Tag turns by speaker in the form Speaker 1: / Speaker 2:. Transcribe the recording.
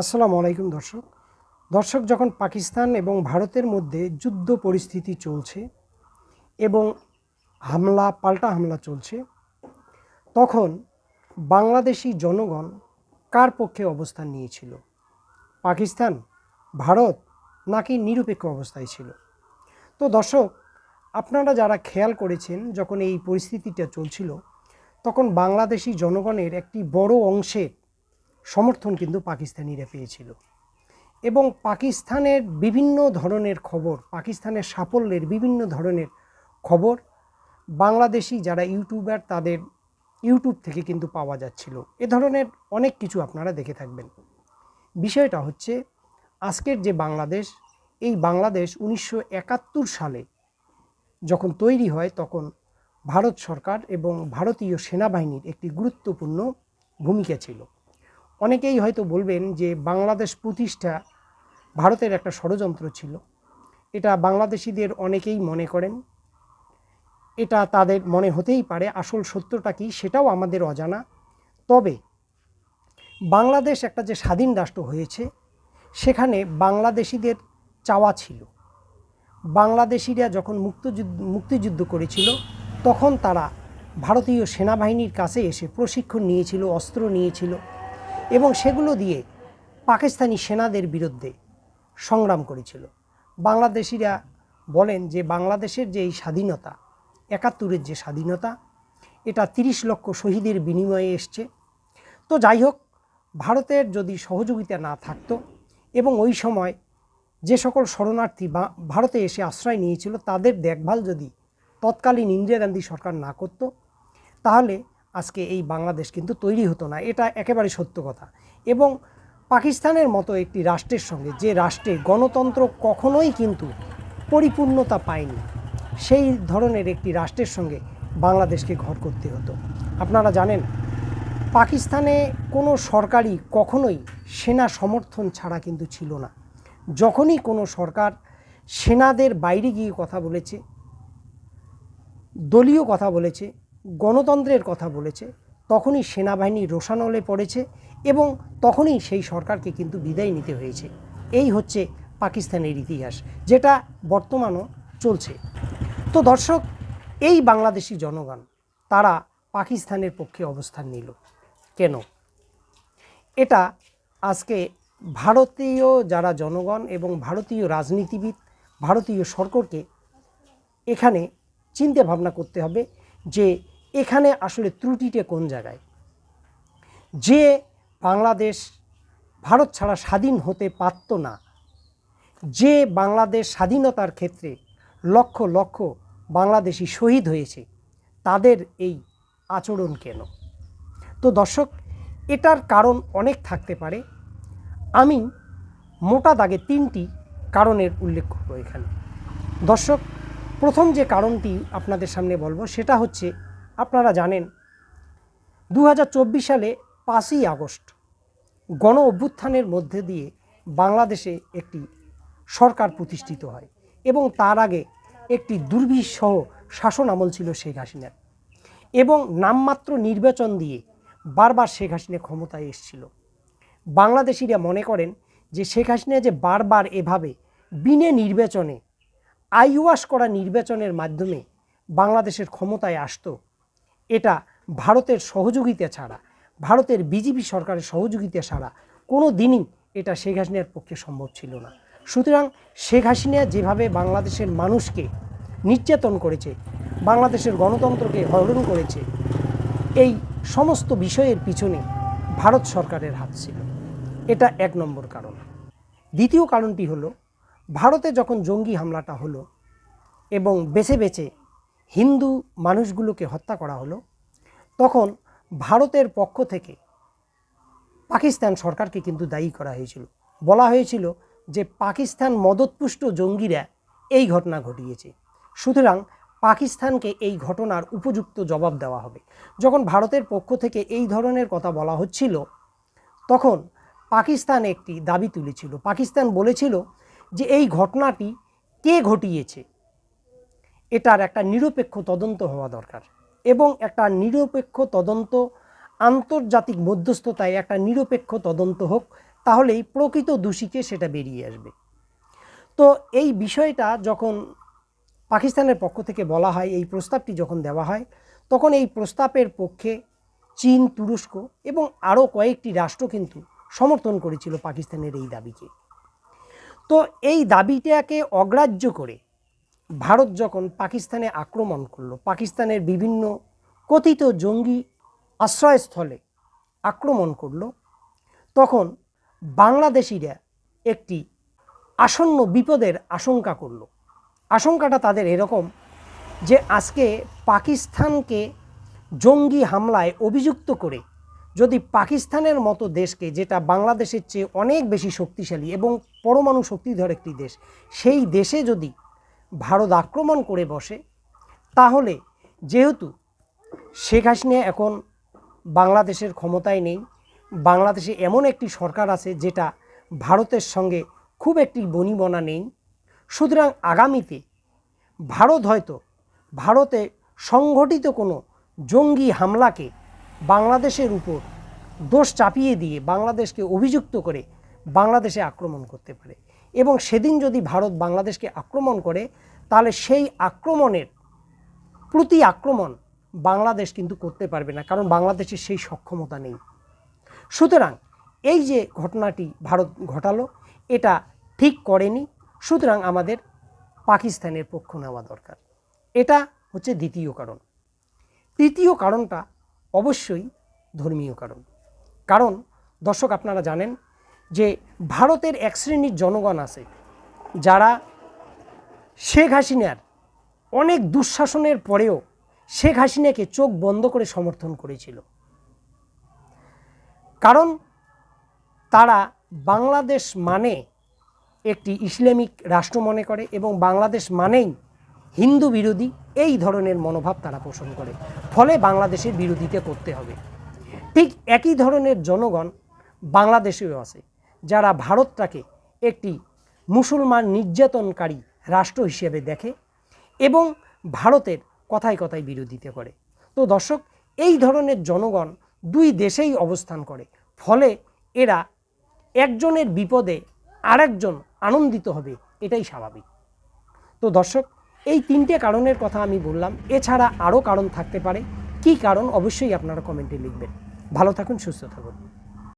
Speaker 1: আসসালামু আলাইকুম দর্শক। দর্শক, যখন পাকিস্তান এবং ভারতের মধ্যে যুদ্ধ পরিস্থিতি চলছে এবং হামলা, পাল্টা হামলা চলছে, তখন বাংলাদেশি জনগণ কার পক্ষে অবস্থান নিয়েছিল? পাকিস্তান, ভারত নাকি নিরপেক্ষ অবস্থায় ছিল? তো দর্শক, আপনারা যারা খেয়াল করেছেন যখন এই পরিস্থিতিটা চলছিল, তখন বাংলাদেশি জনগণের একটি বড় অংশের সমর্থন কিন্তু পাকিস্তানিরা পেয়েছিল। এবং পাকিস্তানের বিভিন্ন ধরনের খবর, পাকিস্তানের সাফল্যের বিভিন্ন ধরনের খবর বাংলাদেশি যারা ইউটিউবার তাদের ইউটিউব থেকে কিন্তু পাওয়া যাচ্ছিল। এ ধরনের অনেক কিছু আপনারা দেখে থাকবেন। বিষয়টা হচ্ছে, আজকের যে বাংলাদেশ, এই বাংলাদেশ উনিশশো একাত্তর সালে যখন তৈরি হয়, তখন ভারত সরকার এবং ভারতীয় সেনাবাহিনীর একটি গুরুত্বপূর্ণ ভূমিকা ছিল। অনেকেই হয়তো বলবেন যে বাংলাদেশ প্রতিষ্ঠা ভারতের একটা ষড়যন্ত্র ছিল। এটা বাংলাদেশিদের অনেকেই মনে করেন। এটা তাদের মনে হতেই পারে আসল সত্যটা কি সেটাও আমাদের অজানা। তবে বাংলাদেশ একটা যে স্বাধীন রাষ্ট্র হয়েছে, সেখানে বাংলাদেশিদের চাওয়া ছিল। বাংলাদেশিরা যখন মুক্তযুদ্ধ, মুক্তিযুদ্ধ করেছিল, তখন তারা ভারতীয় সেনাবাহিনীর কাছে এসে প্রশিক্ষণ নিয়েছিল, অস্ত্র নিয়েছিল। এবং সেগুলো দিয়ে পাকিস্তানি সেনাদের বিরুদ্ধে সংগ্রাম করেছিল। বাংলাদেশিরা বলেন যে বাংলাদেশের যে এই স্বাধীনতা, একাত্তরের যে স্বাধীনতা, এটা তিরিশ লক্ষ শহীদের বিনিময়ে এসছে। তো যাই হোক, ভারতের যদি সহযোগিতা না থাকতো এবং ওই সময় যে সকল শরণার্থী ভারতে এসে আশ্রয় নিয়েছিল, তাদের দেখভাল যদি তৎকালীন ইন্দিরা গান্ধী সরকার না করতো, তাহলে আজকে এই বাংলাদেশ কিন্তু তৈরি হতো না, এটা একেবারে সত্য কথা। এবং পাকিস্তানের মতো একটি রাষ্ট্রের সঙ্গে, যে রাষ্ট্রে গণতন্ত্র কখনোই কিন্তু পরিপূর্ণতা পায়নি, সেই ধরনের একটি রাষ্ট্রের সঙ্গে বাংলাদেশকে ঘর করতে হতো। আপনারা জানেন, পাকিস্তানে কোনো সরকারই কখনোই সেনা সমর্থন ছাড়া কিন্তু ছিল না। যখনই কোনো সরকার সেনাদের বাইরে গিয়ে কথা বলেছে, দলীয় কথা বলেছে গণতন্ত্রের কথা বলেছে, তখনই সেনাবাহিনী রোশানলে পড়েছে এবং তখনই সেই সরকারকে কিন্তু বিদায় নিতে হয়েছে। এই হচ্ছে পাকিস্তানের ইতিহাস, যেটা বর্তমানও চলছে। তো দর্শক, এই বাংলাদেশি জনগণ, তারা পাকিস্তানের পক্ষে অবস্থান নিল। কেন? এটা আজকে ভারতীয় যারা জনগণ এবং ভারতীয় রাজনীতিবিদ, ভারতীয় সরকারকে এখানে চিন্তা ভাবনা করতে হবে যে এখানে আসলে ত্রুটিটা কোন জায়গায়? যে বাংলাদেশ ভারত ছাড়া স্বাধীন হতে পারত না, যে বাংলাদেশ স্বাধীনতার ক্ষেত্রে লক্ষ লক্ষ বাংলাদেশি শহীদ হয়েছে, তাদের এই আচরণ কেন? তো দর্শক, এটার কারণ অনেক থাকতে পারে। আমি মোটা দাগে তিনটি কারণের উল্লেখ করব এখানে। দর্শক প্রথম যে কারণটি আপনাদের সামনে বলব, সেটা হচ্ছে আপনারা জানেন দু হাজার চব্বিশ সালে পাঁচই আগস্ট গণ অভ্যুত্থানের মধ্যে দিয়ে বাংলাদেশে একটি সরকার প্রতিষ্ঠিত হয় এবং তার আগে একটি দুর্বিষহ শাসন আমল ছিল শেখ হাসিনার এবং নামমাত্র নির্বাচন দিয়ে বারবার শেখ হাসিনা ক্ষমতায় এসেছিল। বাংলাদেশিরা মনে করেন যে শেখ হাসিনা যে বারবার এভাবে বিনে নির্বাচনে আইওয়াস করা নির্বাচনের মাধ্যমে বাংলাদেশের ক্ষমতায় আসতো, এটা ভারতের সহযোগিতা ছাড়া, ভারতের বিজেপি সরকারের সহযোগিতা ছাড়া কোনো দিনই এটা শেখ হাসিনার পক্ষে সম্ভব ছিল না। সুতরাং শেখ হাসিনা যেভাবে বাংলাদেশের মানুষকে নির্যাতন করেছে, বাংলাদেশের গণতন্ত্রকে হরণ করেছে, এই সমস্ত বিষয়ের পিছনে ভারত সরকারের হাত ছিল। এটা এক নম্বর কারণ। দ্বিতীয় কারণটি হলো ভারতে যখন জঙ্গি হামলাটা হলো এবং বেছে বেছে হিন্দু মানুষগুলোকে হত্যা করা হলো, তখন ভারতের পক্ষ থেকে পাকিস্তান সরকারকে কিন্তু দায়ী করা হয়েছিল। বলা হয়েছিল যে পাকিস্তান মদতপুষ্ট জঙ্গিরা এই ঘটনা ঘটিয়েছে। সুতরাং পাকিস্তানকে এই ঘটনার উপযুক্ত জবাব দেওয়া হবে। যখন ভারতের পক্ষ থেকে এই ধরনের কথা বলা হচ্ছিল, তখন পাকিস্তান একটি দাবি তুলেছিল। পাকিস্তান বলেছিল যে এই ঘটনাটি কে ঘটিয়েছে, এটার একটা নিরপেক্ষ তদন্ত হওয়া দরকার এবং একটা নিরপেক্ষ তদন্ত, আন্তর্জাতিক মধ্যস্থতায় একটা নিরপেক্ষ তদন্ত হোক, তাহলেই প্রকৃত দোষীকে সেটা বেরিয়ে আসবে। তো এই বিষয়টা যখন পাকিস্তানের পক্ষ থেকে বলা হয়, এই প্রস্তাবটি যখন দেওয়া হয়, তখন এই প্রস্তাবের পক্ষে চীন, তুরস্ক এবং আরও কয়েকটি রাষ্ট্র কিন্তু সমর্থন করেছিল পাকিস্তানের এই দাবিকে। তো এই দাবিটাকে অগ্রাহ্য করে ভারত যখন পাকিস্তানে আক্রমণ করল, পাকিস্তানের বিভিন্ন কথিত জঙ্গি আশ্রয়স্থলে আক্রমণ করল, তখন বাংলাদেশিরা একটি আসন্ন বিপদের আশঙ্কা করল। আশঙ্কাটা তাদের এরকম যে আজকে পাকিস্তানকে জঙ্গি হামলায় অভিযুক্ত করে যদি পাকিস্তানের মতো দেশকে, যেটা বাংলাদেশের চেয়ে অনেক বেশি শক্তিশালী এবং পরমাণু শক্তিধর একটি দেশ, সেই দেশে যদি ভারত আক্রমণ করে বসে, তাহলে যেহেতু শেখ হাসিনা এখন বাংলাদেশের ক্ষমতায় নেই, বাংলাদেশে এমন একটি সরকার আছে যেটা ভারতের সঙ্গে খুব একটি বনিবনা নেই, সুতরাং আগামীতে ভারত হয়তো ভারতে সংঘটিত কোনো জঙ্গি হামলাকে বাংলাদেশের উপর দোষ চাপিয়ে দিয়ে বাংলাদেশকে অভিযুক্ত করে বাংলাদেশে আক্রমণ করতে পারে। এবং সেদিন যদি ভারত বাংলাদেশকে আক্রমণ করে, তাহলে সেই আক্রমণের প্রতি আক্রমণ বাংলাদেশ কিন্তু করতে পারবে না, কারণ বাংলাদেশের সেই সক্ষমতা নেই। সুতরাং এই যে ঘটনাটি ভারত ঘটালো, এটা ঠিক করেনি। সুতরাং আমাদের পাকিস্তানের পক্ষ নেওয়া দরকার। এটা হচ্ছে দ্বিতীয় কারণ। তৃতীয় কারণটা অবশ্যই ধর্মীয় কারণ। কারণ, দর্শক আপনারা জানেন যে ভারতের এক শ্রেণির জনগণ আছে যারা শেখ হাসিনার অনেক দুঃশাসনের পরেও শেখ হাসিনাকে চোখ বন্ধ করে সমর্থন করেছিল। কারণ, তারা বাংলাদেশ মানে একটি ইসলামিক রাষ্ট্র মনে করে এবং বাংলাদেশ মানেই হিন্দু বিরোধী এই ধরনের মনোভাব তারা পোষণ করে। ফলে বাংলাদেশের বিরোধিতা করতে হবে। ঠিক একই ধরনের জনগণ বাংলাদেশেও আছে, যারা ভারতটাকে একটি মুসলমান নির্যাতনকারী রাষ্ট্র হিসেবে দেখে এবং ভারতের কথায় কথায় বিরোধিতা করে। তো দর্শক, এই ধরনের জনগণ দুই দেশেই অবস্থান করে, ফলে এরা একজনের বিপদে আরেকজন আনন্দিত হবে, এটাই স্বাভাবিক। তো দর্শক এই তিনটে কারণের কথা আমি বললাম। এছাড়া আরও কারণ থাকতে পারে। কি কারণ? অবশ্যই আপনারা কমেন্টে লিখবেন। ভালো থাকুন, সুস্থ থাকুন।